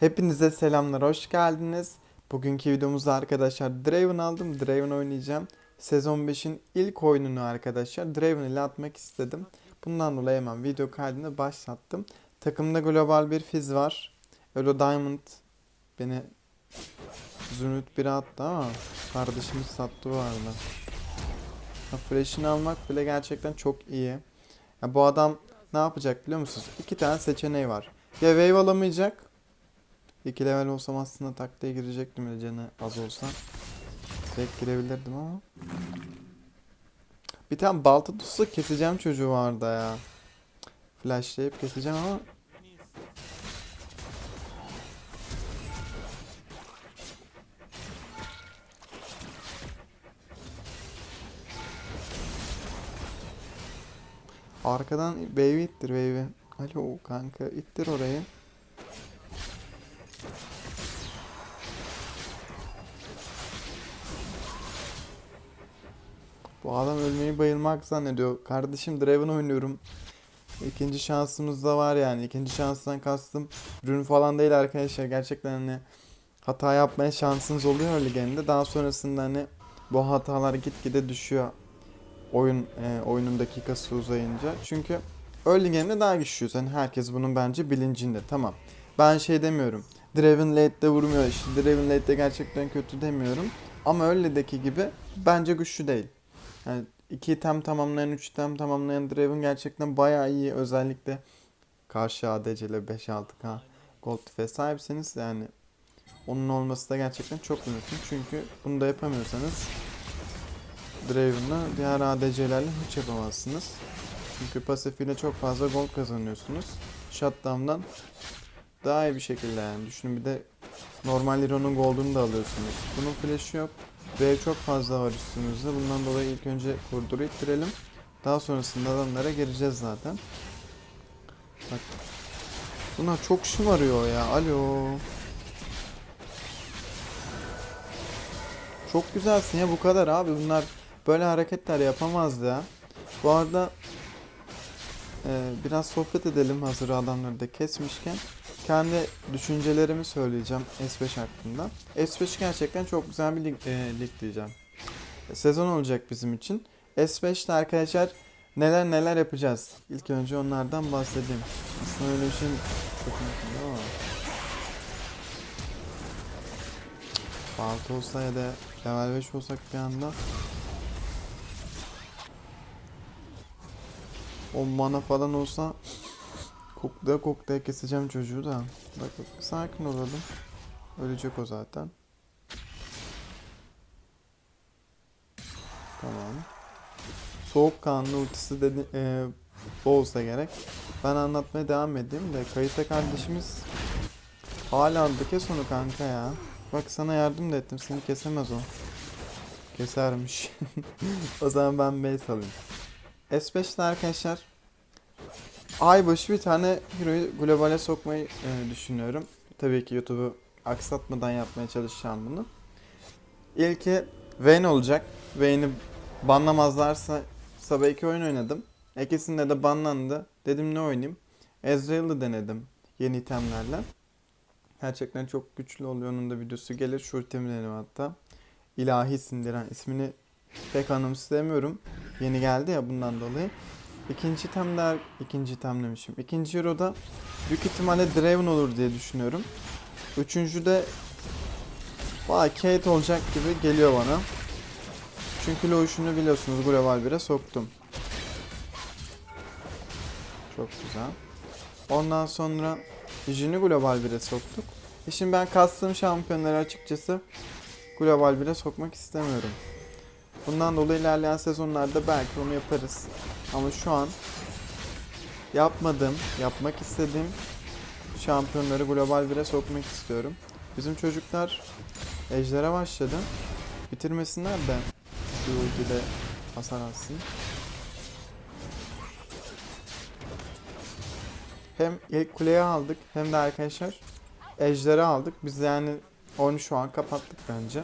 Hepinize selamlar, hoş geldiniz. Bugünkü videomuzda arkadaşlar Draven aldım. Draven oynayacağım. Sezon 5'in ilk oyununu arkadaşlar Draven ile atmak istedim. Bundan dolayı hemen video kaydını başlattım. Takımda global bir fiz var. Elo Diamond beni Zümrüt bir attı ama kardeşimiz sattı bu arada. Ha, Flash'ini almak bile gerçekten çok iyi. Ya bu adam ne yapacak biliyor musunuz? İki tane seçeneği var. Ya wave alamayacak. 2 level olsam aslında taktiğe girecektim ya canı az olsa. Direkt girebilirdim ama. Bir tane balta tutsa keseceğim çocuğu vardı ya. Flashlayıp keseceğim ama Arkadan wave'i ittir wave'i. Alo kanka ittir orayı. Bu adam ölmeyi bayılmak zannediyor. Kardeşim Draven oynuyorum. İkinci şansımız da var yani. İkinci şanstan kastım. Rün falan değil arkadaşlar. Gerçekten hani hata yapmaya şansınız oluyor öyle. Daha sonrasında hani bu hatalar gitgide düşüyor. Oyun e, oyunun dakikası uzayınca. Çünkü early game'de daha güçlüyüz. Hani herkes bunun bence bilincinde. Tamam. Ben şey demiyorum. Draven late'de vurmuyor. İşte Draven late'de gerçekten kötü demiyorum. Ama early'deki gibi bence güçlü değil. Yani 2 item tamamlayan, 3 item tamamlayan Draven gerçekten bayağı iyi. Özellikle karşı ADC ile 5-6k gold tüfeğe sahipseniz yani onun olması da gerçekten çok mümkün. Çünkü bunu da yapamıyorsanız Draven'la diğer ADC'lerle hiç yapamazsınız. Çünkü pasifiyle çok fazla gold kazanıyorsunuz. Shutdown'dan daha iyi bir şekilde yani. Düşünün bir de normal Hero'nun gold'unu da alıyorsunuz. Bunun flash'ı yok. Wave çok fazla var üstümüzde. Bundan dolayı ilk önce koridoru ittirelim. Daha sonrasında adamlara gireceğiz zaten. Bak. Bunlar çok şımarıyor ya. Alo. Çok güzelsin ya bu kadar abi. Bunlar böyle hareketler yapamazdı ya. Bu arada e, biraz sohbet edelim hazır adamları da kesmişken. Kendi düşüncelerimi söyleyeceğim S5 hakkında. S5 gerçekten çok güzel bir lig, e, lig diyeceğim. Sezon olacak bizim için. S5'te arkadaşlar neler neler yapacağız. İlk önce onlardan bahsedeyim. Aslında öyle bir şey ama. Balta olsa ya da level 5 olsak bir anda. O mana falan olsa koklaya koklaya keseceğim çocuğu da. Bak bak sakin olalım. Ölecek o zaten. Tamam. Soğukkanlı ultisi dedi, e, bu olsa gerek. Ben anlatmaya devam edeyim de Kayıta kardeşimiz hala aldı kes onu kanka ya. Bak sana yardım da ettim seni kesemez o. Kesermiş. o zaman ben base alayım. S5'te arkadaşlar ay başı bir tane hero'yu globale sokmayı e, düşünüyorum. Tabii ki YouTube'u aksatmadan yapmaya çalışacağım bunu. İlki Vayne olacak. Vayne'i banlamazlarsa sabah iki oyun oynadım. İkisinde de banlandı. Dedim ne oynayayım? Ezreal'ı denedim yeni itemlerle. Gerçekten çok güçlü oluyor. Onun da videosu gelir. Şu ultimi denedim hatta. İlahi sindiren ismini pek anımsayamıyorum. Yeni geldi ya bundan dolayı. İkinci itemler, ikinci item demişim. İkinci Euro'da büyük ihtimalle Draven olur diye düşünüyorum. Üçüncü de Vay Kate olacak gibi geliyor bana. Çünkü Lotion'u biliyorsunuz Global 1'e soktum. Çok güzel. Ondan sonra Jin'i Global 1'e soktuk. E şimdi ben kastığım şampiyonları açıkçası Global 1'e sokmak istemiyorum. Bundan dolayı ilerleyen sezonlarda belki onu yaparız. Ama şu an yapmadığım, yapmak istediğim şampiyonları Global 1'e sokmak istiyorum. Bizim çocuklar Ejder'e başladı. Bitirmesinler de şu ultide hasar atsın. Hem ilk kuleyi aldık hem de arkadaşlar Ejder'i aldık. Biz yani onu şu an kapattık bence.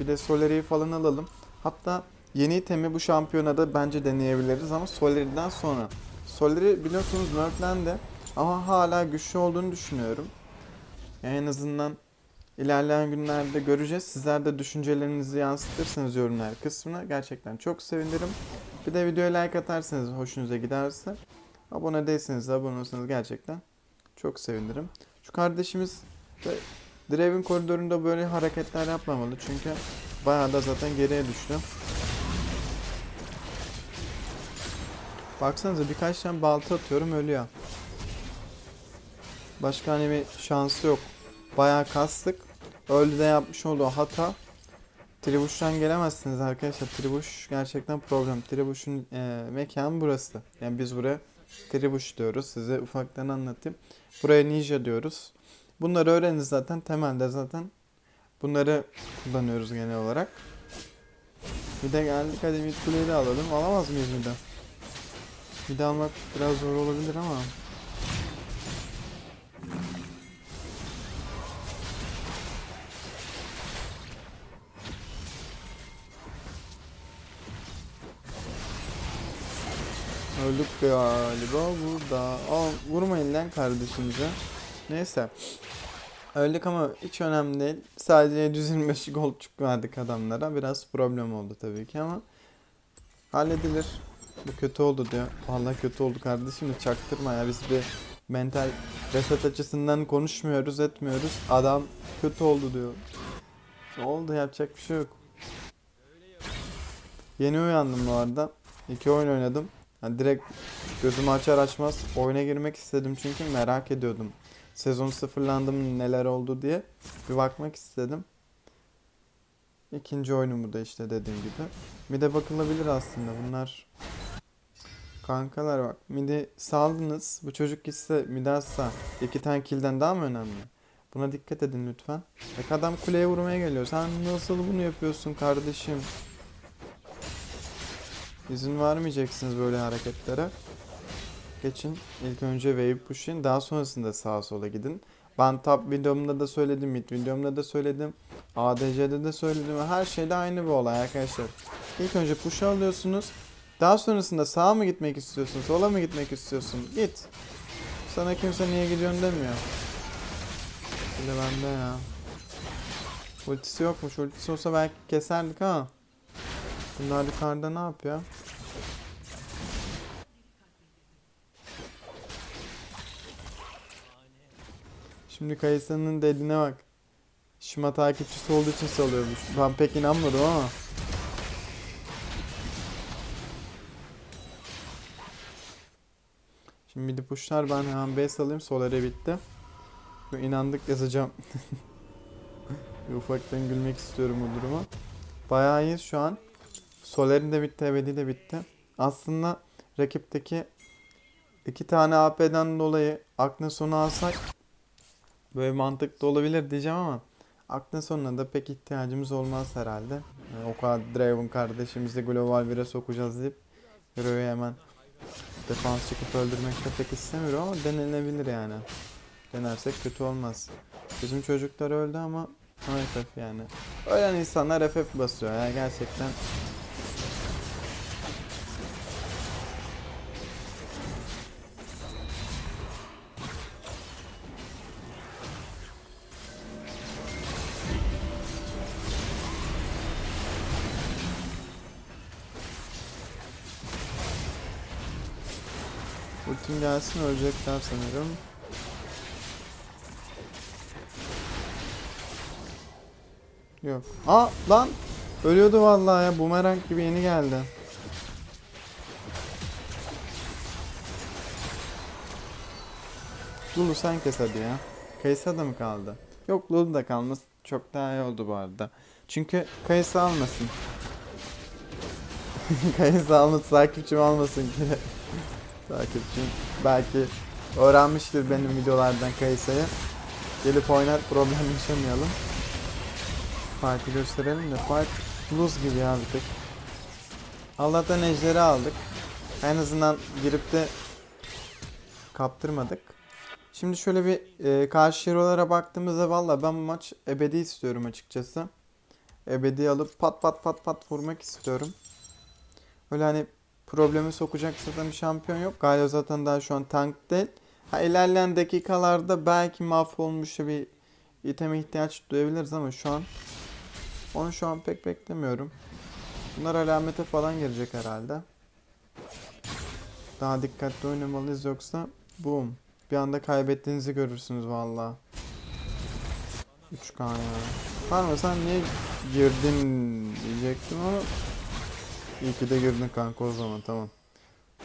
Bir de Solari'yi falan alalım. Hatta yeni itemi bu şampiyonada bence deneyebiliriz ama Solari'den sonra. Solari biliyorsunuz nerflendi ama hala güçlü olduğunu düşünüyorum. Yani en azından ilerleyen günlerde göreceğiz. Sizler de düşüncelerinizi yansıtırsanız yorumlar kısmına gerçekten çok sevinirim. Bir de videoya like atarsanız hoşunuza giderse. Abone değilseniz de abone olsanız gerçekten çok sevinirim. Şu kardeşimiz de Draven koridorunda böyle hareketler yapmamalı çünkü bayağı da zaten geriye düştü. Baksanıza birkaç tane balta atıyorum ölüyor. Başka hani bir şansı yok. Bayağı kastık. Öldü de yapmış olduğu hata. Tribuş'tan gelemezsiniz arkadaşlar. Tribuş gerçekten problem. Tribuş'un e, mekanı burası. Yani biz buraya Tribuş diyoruz. Size ufaktan anlatayım. Buraya Ninja diyoruz. Bunları öğrenin zaten. Temelde zaten bunları kullanıyoruz genel olarak. Bir de geldik hadi mid kuleyi de alalım. Alamaz mıyız mid'i? Mid'i almak biraz zor olabilir ama. Öldük galiba burada. Aa, vurmayın lan kardeşimize. Neyse. Öldük ama hiç önemli değil. Sadece 725 gol verdik adamlara. Biraz problem oldu tabii ki ama halledilir. Bu kötü oldu diyor. Vallahi kötü oldu kardeşim de çaktırma ya. Biz bir mental reset açısından konuşmuyoruz, etmiyoruz. Adam kötü oldu diyor. Ne oldu yapacak bir şey yok. Yeni uyandım bu arada. İki oyun oynadım. Yani direkt gözümü açar açmaz oyuna girmek istedim çünkü merak ediyordum. Sezon sıfırlandım neler oldu diye bir bakmak istedim. İkinci oyunumu da işte dediğim gibi. Mide bakılabilir aslında bunlar. Kankalar bak midi saldınız. Bu çocuk gitse mide atsa iki tane killden daha mı önemli? Buna dikkat edin lütfen. Bak adam kuleye vurmaya geliyor. Sen nasıl bunu yapıyorsun kardeşim? İzin vermeyeceksiniz böyle hareketlere. Geçin. İlk önce wave push'in. Daha sonrasında sağa sola gidin. Ben top videomda da söyledim. Mid videomda da söyledim. ADC'de de söyledim. Her şeyde aynı bir olay arkadaşlar. İlk önce push alıyorsunuz. Daha sonrasında sağa mı gitmek istiyorsun? Sola mı gitmek istiyorsun? Git. Sana kimse niye gidiyorsun demiyor. Bir de bende ya. Ultisi yokmuş. Ultisi olsa belki keserdik ha. Bunlar yukarıda ne yapıyor? Şimdi Kayısa'nın dediğine bak. Şima takipçisi olduğu için salıyormuş. Ben pek inanmadım ama. Şimdi midi pushlar ben hemen base alayım. Solare bitti. İnandık yazacağım. Ufaktan gülmek istiyorum bu duruma. Bayağı iyiyiz şu an. Soler'in de bitti, Ebedi de bitti. Aslında rakipteki iki tane AP'den dolayı aklın sonu alsak böyle mantıklı olabilir diyeceğim ama aklın sonuna da pek ihtiyacımız olmaz herhalde. Yani o kadar Draven kardeşimizi Global 1'e sokacağız deyip Hero'yu hemen defans çıkıp öldürmek de pek istemiyorum ama denenebilir yani. Denersek kötü olmaz. Bizim çocuklar öldü ama FF yani. Ölen insanlar FF basıyor ya gerçekten. Ultim gelsin ölecekler sanırım. Yok. Aa lan! Ölüyordu vallahi ya. Bumerang gibi yeni geldi. Lulu sen kes hadi ya. Kayısa da mı kaldı? Yok Lulu da kalması çok daha iyi oldu bu arada. Çünkü Kayısa almasın. Kayısa almasın, takipçim almasın ki. Takipçim belki öğrenmiştir benim videolardan Kayısa'yı. Gelip oynar problem yaşamayalım. Fight'ı gösterelim de fight lose gibi ya bir tek. Allah'tan ejderi aldık. En azından girip de kaptırmadık. Şimdi şöyle bir e, karşı hero'lara baktığımızda valla ben bu maç ebedi istiyorum açıkçası. Ebedi alıp pat pat pat pat vurmak istiyorum. Öyle hani problemi sokacak zaten bir şampiyon yok. Galio zaten daha şu an tank değil. Ha, ilerleyen dakikalarda belki mahvolmuş bir iteme ihtiyaç duyabiliriz ama şu an onu şu an pek beklemiyorum. Bunlar alamete falan girecek herhalde. Daha dikkatli oynamalıyız yoksa boom. Bir anda kaybettiğinizi görürsünüz valla. 3K ya. Parma sen niye girdin diyecektim ama iyi ki de girdin kanka o zaman tamam.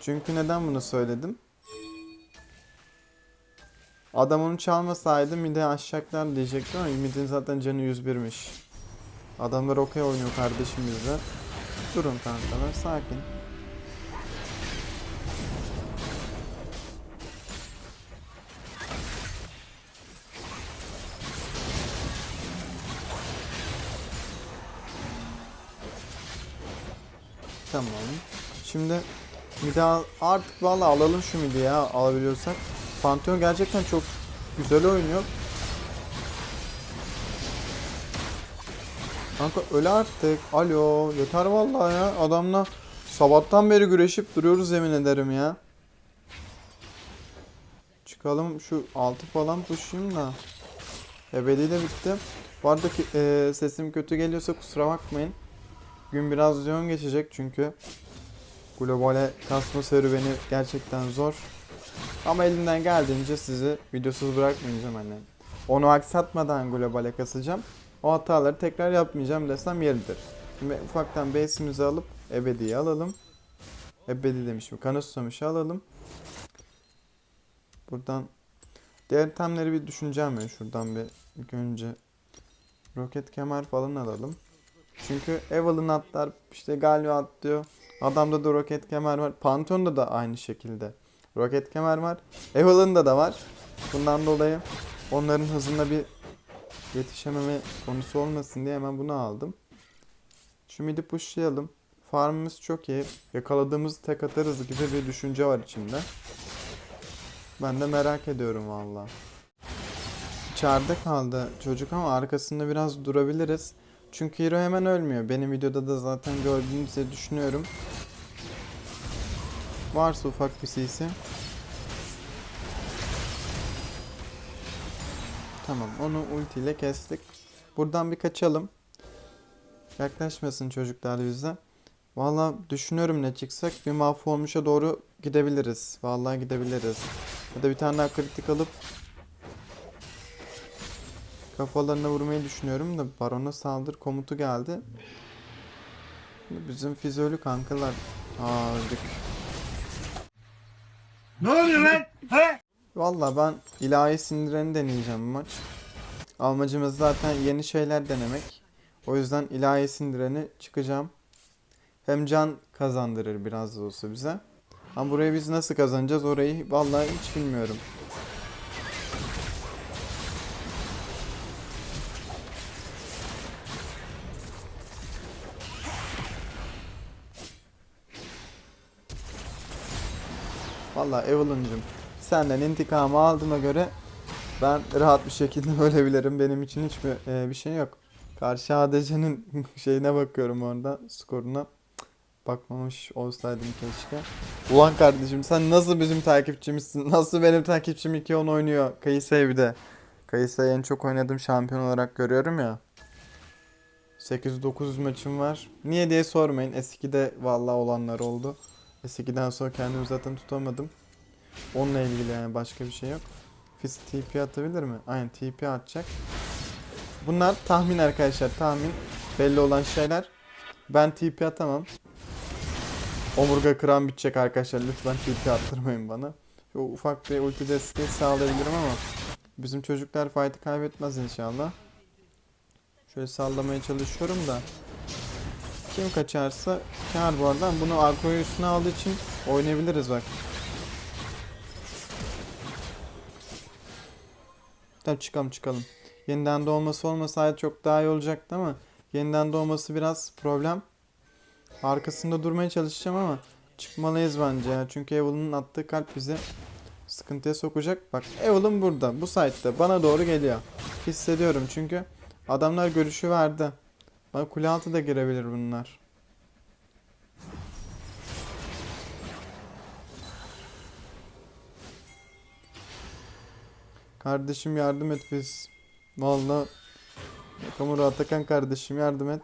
Çünkü neden bunu söyledim? Adam onu çalmasaydı mide aşacaklar diyecektim ama midin zaten canı 101'miş. Adamlar okey oynuyor kardeşim bizde. Durun kankalar sakin. Tamam. Şimdi midi al- artık valla alalım şu midi ya alabiliyorsak. Pantheon gerçekten çok güzel oynuyor. Kanka öyle artık. Alo yeter vallahi ya. Adamla sabahtan beri güreşip duruyoruz yemin ederim ya. Çıkalım şu altı falan pushayım da. Ebedi de bitti. Bu arada e, sesim kötü geliyorsa kusura bakmayın. Gün biraz yoğun geçecek çünkü globale kasma serüveni gerçekten zor. Ama elimden geldiğince sizi videosuz bırakmayacağım hani. Onu aksatmadan globale kasacağım. O hataları tekrar yapmayacağım desem yeridir. Şimdi ufaktan base'imizi alıp ebediyi alalım. Ebedi demişim. Kanı susamışı alalım. Buradan diğer itemleri bir düşüneceğim ben şuradan bir ilk önce roket kemer falan alalım. Çünkü Evelyn atlar işte Galio atlıyor. Adamda da roket kemer var. Pantheon'da da aynı şekilde. Roket kemer var. Evelyn'da da var. Bundan dolayı onların hızına bir yetişememe konusu olmasın diye hemen bunu aldım. Şu midi pushlayalım. Farmımız çok iyi. Yakaladığımız tek atarız gibi bir düşünce var içimde. Ben de merak ediyorum valla. İçeride kaldı çocuk ama arkasında biraz durabiliriz. Çünkü hero hemen ölmüyor. Benim videoda da zaten gördüğünüzü düşünüyorum. Varsa ufak bir CC. Tamam onu ultiyle kestik. Buradan bir kaçalım. Yaklaşmasın çocuklar bize. Valla düşünüyorum ne çıksak bir mahvolmuşa doğru gidebiliriz. Vallahi gidebiliriz. Ya da bir tane daha kritik alıp kafalarına vurmayı düşünüyorum da barona saldır komutu geldi. Bizim fizölü kankalar. Aa öldük. Ne oluyor lan? He? Valla ben ilahi sindireni deneyeceğim bu maç. Amacımız zaten yeni şeyler denemek. O yüzden ilahi sindireni çıkacağım. Hem can kazandırır biraz da olsa bize. Ama burayı biz nasıl kazanacağız orayı vallahi hiç bilmiyorum. Vallahi Evelyn'cım senden intikamı aldığıma göre ben rahat bir şekilde ölebilirim. Benim için hiçbir e, bir şey yok. Karşı ADC'nin şeyine bakıyorum orada skoruna. Bakmamış olsaydım keşke. Ulan kardeşim sen nasıl bizim takipçimizsin? Nasıl benim takipçim 2-10 oynuyor? Kayısı'ya bir de. Kayısı'ya en çok oynadığım şampiyon olarak görüyorum ya. 800-900 maçım var. Niye diye sormayın. S2'de vallahi olanlar oldu. S2'den sonra kendimi zaten tutamadım. Onunla ilgili yani başka bir şey yok. Fizz TP atabilir mi? Aynen TP atacak. Bunlar tahmin arkadaşlar tahmin. Belli olan şeyler. Ben TP atamam. Omurga kıran bitecek arkadaşlar. Lütfen TP attırmayın bana. Şu ufak bir ulti desteği sağlayabilirim ama bizim çocuklar fight'ı kaybetmez inşallah. Şöyle sallamaya çalışıyorum da. Kim kaçarsa kar bu arada. Bunu arkoyu üstüne aldığı için oynayabiliriz bak. Tamam çıkalım çıkalım. Yeniden doğması olmasaydı çok daha iyi olacaktı ama yeniden doğması biraz problem. Arkasında durmaya çalışacağım ama çıkmalıyız bence ya. Çünkü Evelyn'ın attığı kalp bizi sıkıntıya sokacak. Bak Evelyn burada. Bu site'de. Bana doğru geliyor. Hissediyorum çünkü adamlar görüşü verdi. Bak kule altı da girebilir bunlar. Kardeşim yardım et biz. Vallahi Nakamura Atakan kardeşim yardım et.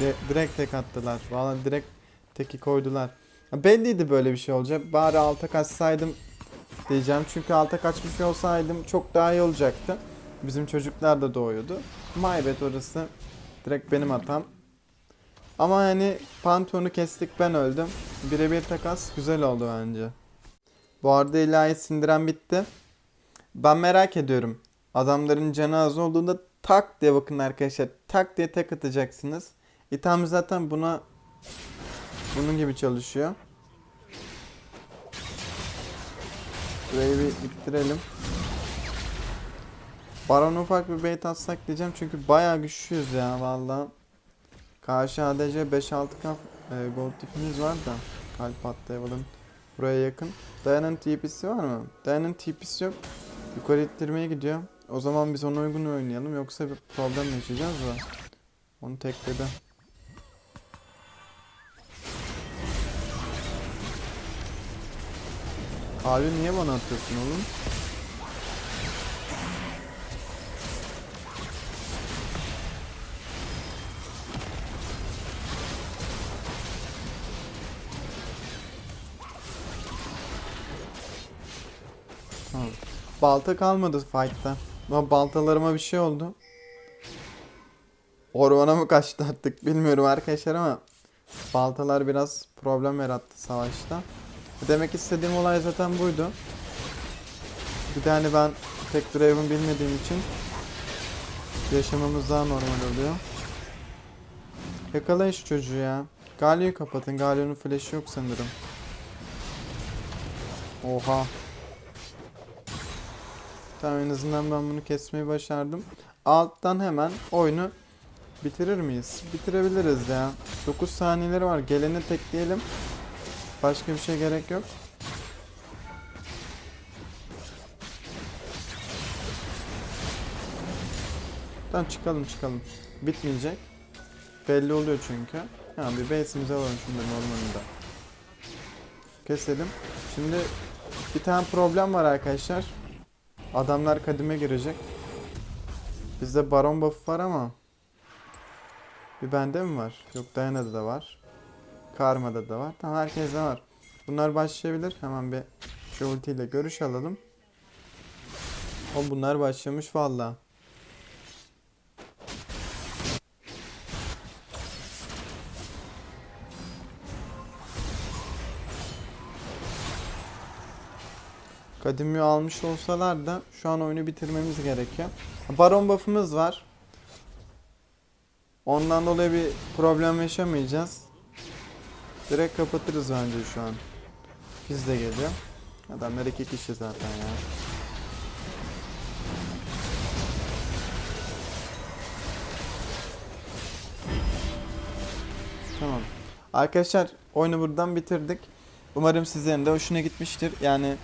Di- direkt tek attılar. Vallahi direkt teki koydular. Ya Belliydi böyle bir şey olacak. Bari alta kaçsaydım diyeceğim. Çünkü alta kaçmış olsaydım çok daha iyi olacaktı. Bizim çocuklar da doğuyordu. Maybet orası direkt benim hatam. Ama yani Pantheon'u kestik ben öldüm. Birebir takas güzel oldu bence. Bu arada ilahi sindiren bitti. Ben merak ediyorum. Adamların canı az olduğunda tak diye bakın arkadaşlar. Tak diye tek atacaksınız. İtham zaten buna bunun gibi çalışıyor. Burayı bir bitirelim. Baron ufak bir bait atsak diyeceğim çünkü bayağı güçlüyüz ya vallahi. Karşı ADC 5-6 kaf e, gold tipimiz var da kalp atlayalım. Buraya yakın. Dayan'ın TP'si var mı? Dayan'ın TP'si yok. Yukarı ittirmeye gidiyor. O zaman biz ona uygun oynayalım yoksa bir problem yaşayacağız da. Onu tekledi. Abi niye bana atıyorsun oğlum? Balta kalmadı fight'ta. Ama baltalarıma bir şey oldu. Ormana mı kaçtı artık bilmiyorum arkadaşlar ama baltalar biraz problem yarattı savaşta. Demek istediğim olay zaten buydu. Bir de hani ben tek Draven bilmediğim için yaşamamız daha normal oluyor. Yakalayın şu çocuğu ya. Galio'yu kapatın. Galio'nun flash'ı yok sanırım. Oha. Tamam en azından ben bunu kesmeyi başardım. Alttan hemen oyunu bitirir miyiz? Bitirebiliriz ya. 9 saniyeleri var. Geleni tekleyelim. Başka bir şey gerek yok. Tamam çıkalım çıkalım. Bitmeyecek. Belli oluyor çünkü. Yani bir base'imize alalım şunların ormanında. Keselim. Şimdi bir tane problem var arkadaşlar. Adamlar kadime girecek. Bizde baron buff var ama bir bende mi var? Yok Diana'da da var. Karma'da da var. Tamam herkeste var. Bunlar başlayabilir. Hemen bir şu ultiyle görüş alalım. O bunlar başlamış valla. Kadimi almış olsalar da şu an oyunu bitirmemiz gerekiyor. Baron buff'ımız var. Ondan dolayı bir problem yaşamayacağız. Direkt kapatırız bence şu an. Biz de geliyor. Adamlar iki kişi zaten ya. Tamam. Arkadaşlar oyunu buradan bitirdik. Umarım sizlerin de hoşuna gitmiştir. Yani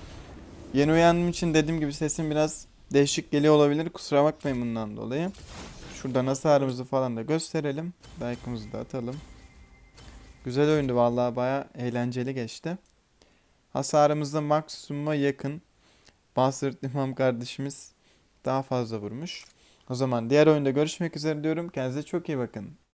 yeni uyandığım için dediğim gibi sesim biraz değişik geliyor olabilir. Kusura bakmayın bundan dolayı. Şuradan hasarımızı falan da gösterelim. Like'ımızı da atalım. Güzel oyundu vallahi baya eğlenceli geçti. Hasarımız da maksimuma yakın. Bastard İmam kardeşimiz daha fazla vurmuş. O zaman diğer oyunda görüşmek üzere diyorum. Kendinize çok iyi bakın.